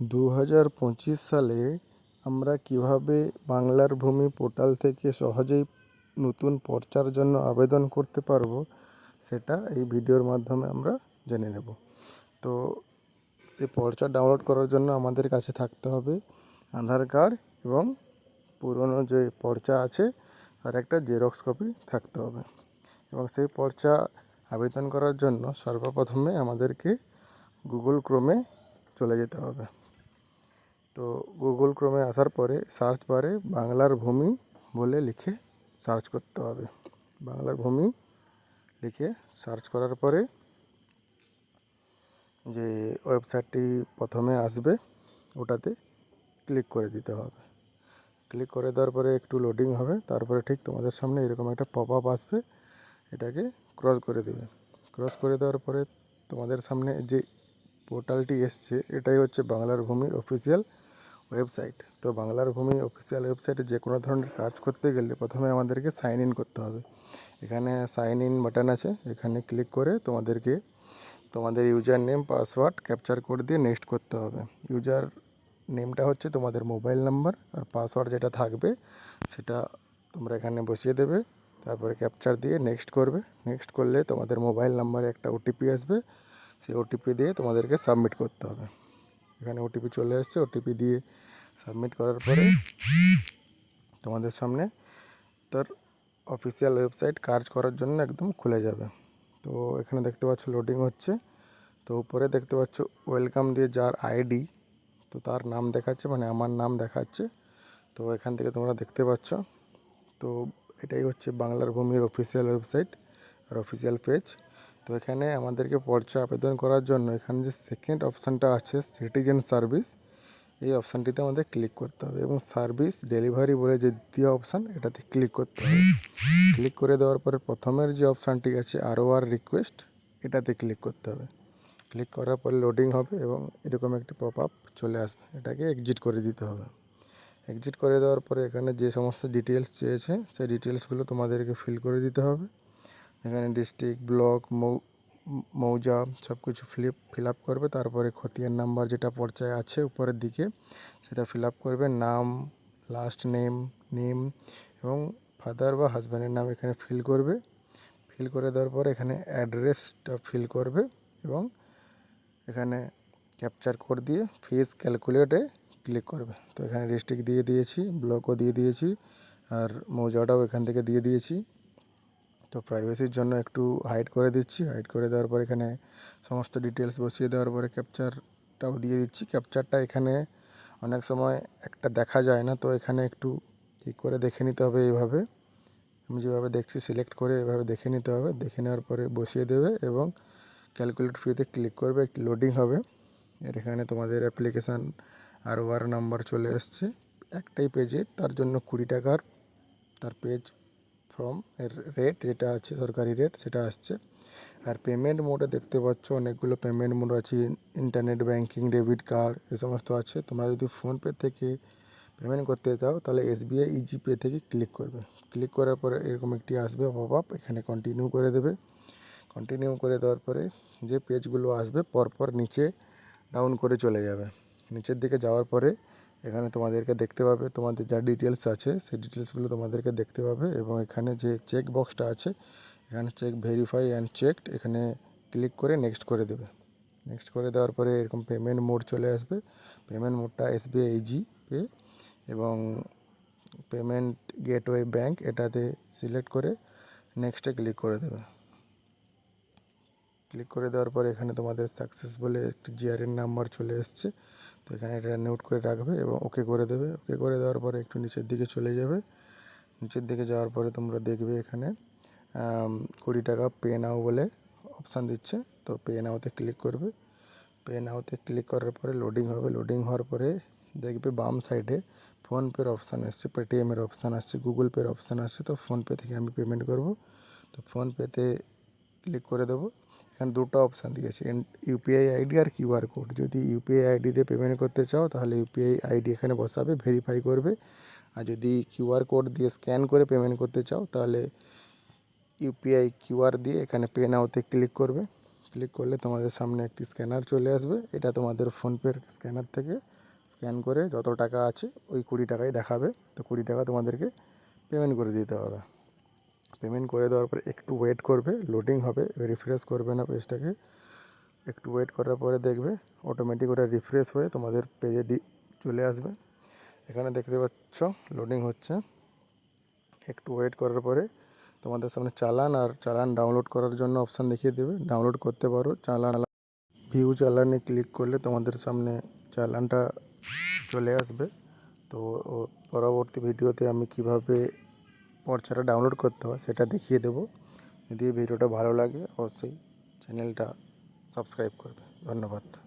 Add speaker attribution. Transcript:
Speaker 1: দু হাজার পঁচিশ সালে আমরা কীভাবে বাংলার ভূমি পোর্টাল থেকে সহজেই নতুন পর্চার জন্য আবেদন করতে পারব, সেটা এই ভিডিওর মাধ্যমে আমরা জেনে নেব। তো সেই পর্চা ডাউনলোড করার জন্য আমাদের কাছে থাকতে হবে আধার কার্ড এবং পুরনো যে পর্চা আছে তার একটা জেরক্স কপি থাকতে হবে। এবং সেই পর্চা আবেদন করার জন্য সর্বপ্রথমে আমাদেরকে গুগল ক্রোমে চলে যেতে হবে। তো গুগল ক্রোমে আসার পরে সার্চ বারে বাংলার ভূমি বলে লিখে সার্চ করতে হবে। বাংলার ভূমি লিখে সার্চ করার পরে যে ওয়েবসাইটটি প্রথমে আসবে, ওটাতে ক্লিক করে দিতে হবে। ক্লিক করে দেওয়ার পরে একটু লোডিং হবে, তারপরে ঠিক তোমাদের সামনে এরকম একটা পপ আপ আসবে, এটাকে ক্রস করে দেবে। ক্রস করে দেওয়ার পরে তোমাদের সামনে যে পোর্টালটি এসছে, এটাই হচ্ছে বাংলার ভূমির অফিসিয়াল ওয়েবসাইট তো বাংলার ভূমি অফিসিয়াল ওয়েবসাইটে যে কোনো ধরনের কাজ করতে গেলে প্রথমে আমাদেরকে সাইন ইন করতে হবে। এখানে সাইন ইন বাটন আছে, এখানে ক্লিক করে তোমাদেরকে তোমাদের user name password captcha code দিয়ে নেক্সট করতে হবে। ইউজার নেমটা হচ্ছে তোমাদের মোবাইল নাম্বার আর পাসওয়ার্ড যেটা থাকবে সেটা তোমরা এখানে বসিয়ে দেবে, তারপরে ক্যাপচার দিয়ে নেক্সট করবে। নেক্সট করলে তোমাদের মোবাইল নাম্বারে একটা ওটিপি আসবে, সেই ওটিপি দিয়ে তোমাদেরকে সাবমিট করতে হবে। এখানে ওটিপি চলে আসছে ওটিপি দিয়ে সাবমিট করার পরে তোমাদের সামনে তার অফিসিয়াল ওয়েবসাইট কাজ করার জন্য একদম খুলে যাবে। তো এখানে দেখতে পাচ্ছ লোডিং হচ্ছে। তো উপরে দেখতে পাচ্ছ ওয়েলকাম দিয়ে যার আইডি তো তার নাম দেখাচ্ছে মানে আমার নাম দেখাচ্ছে। তো এখান থেকে তোমরা দেখতে পাচ্ছ, তো এটাই হচ্ছে বাংলার ভূমির অফিসিয়াল ওয়েবসাইট আর অফিসিয়াল পেজ তো এখানে আমাদেরকে পর্চা আবেদন করার জন্য এখানে যে সেকেন্ড অপশানটা আছে সিটিজেন সার্ভিস এই অপশানটিতে আমাদের ক্লিক করতে হবে এবং সার্ভিস ডেলিভারি বলে যে দ্বিতীয় অপশান এটাতে ক্লিক করতে হবে। ক্লিক করে দেওয়ার পরে প্রথমের যে অপশানটি আছে আরও আর রিকোয়েস্ট এটাতে ক্লিক করতে হবে। ক্লিক করার পরে লোডিং হবে এবং এরকম একটি পপ আপ চলে আসবে। এটাকে এক্সিট করে দিতে হবে। এক্সিট করে দেওয়ার পরে এখানে যে সমস্ত ডিটেলস চেয়েছে, সেই ডিটেলসগুলো তোমাদেরকে ফিল করে দিতে হবে। এখানে ডিস্ট্রিক্ট ব্লক মৌজা সব কিছু ফিলিপ ফিল আপ করবে। তারপরে খতিয়ান নাম্বার যেটা পর্যায়ে আছে উপরের দিকে, সেটা ফিল আপ করবে। নাম লাস্ট নেম নেম এবং ফাদার বা হাজব্যান্ডের নাম এখানে ফিল করবে। ফিল করে দেওয়ার পর এখানে অ্যাড্রেসটা ফিল করবে এবং এখানে ক্যাপচার কোড দিয়ে ফিস ক্যালকুলেটে ক্লিক করবে। তো এখানে ডিস্ট্রিক্ট দিয়ে দিয়েছি ব্লকও দিয়ে দিয়েছি, আর মৌজাটাও এখান থেকে দিয়ে দিয়েছি। তো প্রাইভেসির জন্য একটু হাইড করে দিচ্ছি। হাইড করে দেওয়ার পর এখানে সমস্ত ডিটেলস বসিয়ে দেওয়ার পরে ক্যাপচারটাও দিয়ে দিচ্ছি। ক্যাপচারটা এখানে অনেক সময় একটা দেখা যায় না, তো এখানে একটু ঠিক করে দেখে নিতে হবে এইভাবে। আমি যেভাবে দেখছি সিলেক্ট করে এভাবে দেখে নিতে হবে। দেখে নেওয়ার পরে বসিয়ে দেবে এবং ক্যালকুলেট ফিতে ক্লিক করবে। লোডিং হবে। এর এখানে তোমাদের অ্যাপ্লিকেশান আর ওয়ার নাম্বার চলে এসছে। একটাই পেজে তার জন্য কুড়ি টাকার তার পেজ ফর্ম এর রেট যেটা আছে, সরকারি রেট সেটা আসছে। আর পেমেন্ট মোডে দেখতে পাচ্ছ, অনেকগুলো পেমেন্ট মোড আছে ইন্টারনেট ব্যাঙ্কিং ডেবিট কার্ড এ সমস্ত আছে। তোমরা যদি ফোনপে থেকে পেমেন্ট করতে চাও, তাহলে এসবিআই ইজি পে থেকে ক্লিক করবে। ক্লিক করার পরে এরকম একটি আসবে পপ আপ এখানে কন্টিনিউ করে দেবে। কন্টিনিউ করে দেওয়ার পরে যে পেজগুলো আসবে, পরপর নিচে ডাউন করে চলে যাবে। নিচের দিকে যাওয়ার পরে এখানে তোমাদেরকে দেখতে পাবে, তোমাদের যা ডিটেলস আছে, সেই ডিটেলসগুলো তোমাদেরকে দেখতে পাবে এবং এখানে যে চেক বক্সটা আছে, এখানে চেক ভেরিফাই অ্যান্ড চেকড এখানে ক্লিক করে নেক্সট করে দেবে। নেক্সট করে দেওয়ার পরে এরকম পেমেন্ট মোড চলে আসবে। পেমেন্ট মোডটা এসবিআই জি পে এবং পেমেন্ট গেটওয়ে ব্যাঙ্ক এটাতে সিলেক্ট করে নেক্সটে ক্লিক করে দেবে। ক্লিক করে দেওয়ার পরে এখানে তোমাদের সাকসেস বলে একটি জিআরএন নাম্বার চলে এসছে। তো এখানে এটা নোট করে রাখবে এবং ওকে করে দেবে। ওকে করে দেওয়ার পরে একটু নিচের দিকে চলে যাবে। নিচের দিকে যাওয়ার পরে তোমরা দেখবে এখানে কুড়ি টাকা পে নাও বলে অপশান দিচ্ছে। তো পে নাওতে ক্লিক করবে। পে নাওতে ক্লিক করার পরে লোডিং হবে। লোডিং হওয়ার পরে দেখবে বাম সাইডে ফোনপের অপশান আসছে পেটিএমের অপশান আসছে গুগল পের অপশান আসছে। তো ফোনপে থেকে আমি পেমেন্ট করব। তো ফোনপেতে ক্লিক করে দেবো। এখানে দুটো অপশান দিয়েছে ইউপিআই আইডি আর কিউআর কোড যদি ইউপিআই আইডি দিয়ে পেমেন্ট করতে চাও, তাহলে ইউপিআই আইডি এখানে বসাবে ভেরিফাই করবে। আর যদি কিউআর কোড দিয়ে স্ক্যান করে পেমেন্ট করতে চাও, তাহলে ইউপিআই কিউআর দিয়ে এখানে পে নাওতে ক্লিক করবে। ক্লিক করলে তোমাদের সামনে একটি স্ক্যানার চলে আসবে। এটা তোমাদের ফোনপের স্ক্যানার থেকে স্ক্যান করে যত টাকা আছে, ওই কুড়ি টাকাই দেখাবে। তো কুড়ি টাকা তোমাদেরকে পেমেন্ট করে দিতে হবে। পেমেন্ট করে দেওয়ার পরে একটু ওয়েট করবে লোডিং হবে রিফ্রেশ করবে না পেজটাকে একটু ওয়েট করার পরে দেখবে অটোমেটিক ওটা রিফ্রেশ হয়ে তোমাদের পেজে চলে আসবে। এখানে দেখতে পাচ্ছ লোডিং হচ্ছে। একটু ওয়েট করার পরে তোমাদের সামনে চালান আর চালান ডাউনলোড করার জন্য অপশান দেখিয়ে দেবে। ডাউনলোড করতে পারো, চালান ভিউ চালানে ক্লিক করলে তোমাদের সামনে চালানটা চলে আসবে। তো পরবর্তী ভিডিওতে আমি কীভাবে পর্চাটা ডাউনলোড করতে হয় সেটা দেখিয়ে দেবো যদি এই ভিডিওটা ভালো লাগে অবশ্যই চ্যানেলটা সাবস্ক্রাইব করবে ধন্যবাদ